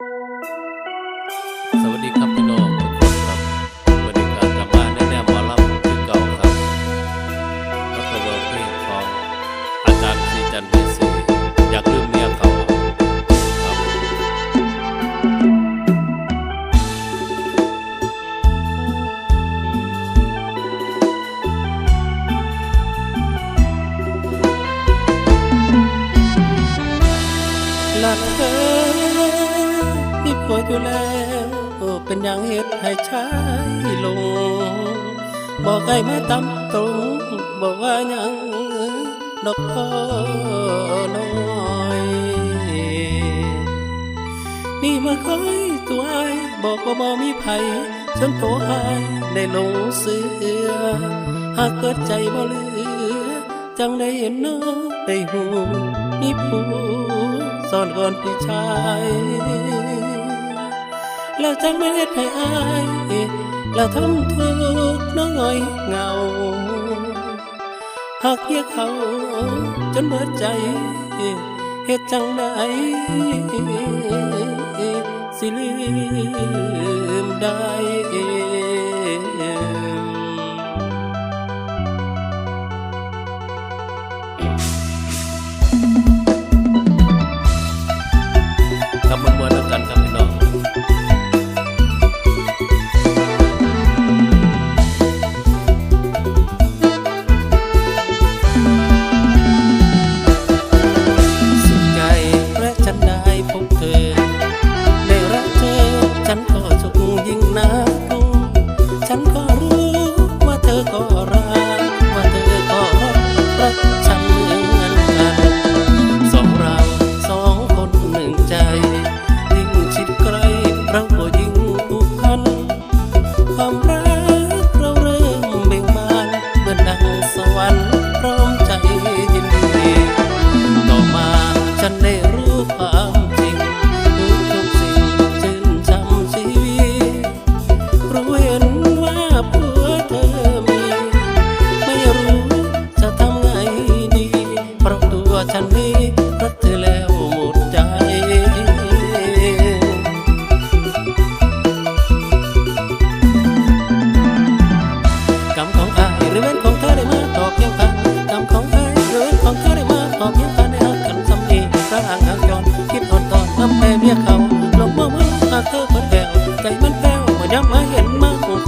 สวัสดีครับพี่น้องทุกคนครับวันนี้การกลับมาแน่ๆหมอลำคือเก่าครับแล้วก็เวิร์เพลงของอาจารย์ศรีจันทร์พิเศษอยากลืมเมียเขาครับละเธอ มีผัวอยู่แล้ว เป็นอย่างเหตุให้ชายลง บอกให้มาตำตรง บอกว่ายังดอกพ่อน้อย นี่มาคอยตัวไอบอกว่าบ่มีไผจนโตหายได้ลงเสือ หากเกิดใจบ่เหลือ จังได้เห็นน้องได้หูมีผู้ซ่อนก่อนพี่ชาย แล้วจังไม่เฮ็ดให้อายแล้วทำทุกน้องอ้อยเงาหากเพียเขาจนเบิดใจเฮ็ดจังไดสิลืมได้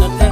ห็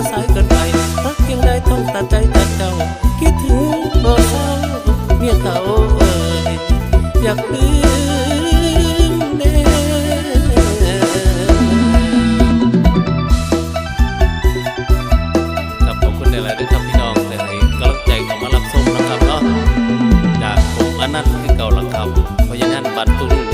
มาสายเกินไปรักเพียงใดต้องตัดใจตัดเจ้าคิดถึงบ่เศร้าเมียเก่าเอ่ยอยากลืมเด้ครับขอบคุณในหลายๆด้วยครับพี่น้องแต่ให้กำลังใจเข้ามารับชมนะครับเนาะจากผมอนันต์คือเก่าหลังครับเพราะฉะนั้นบัตรตุ้ง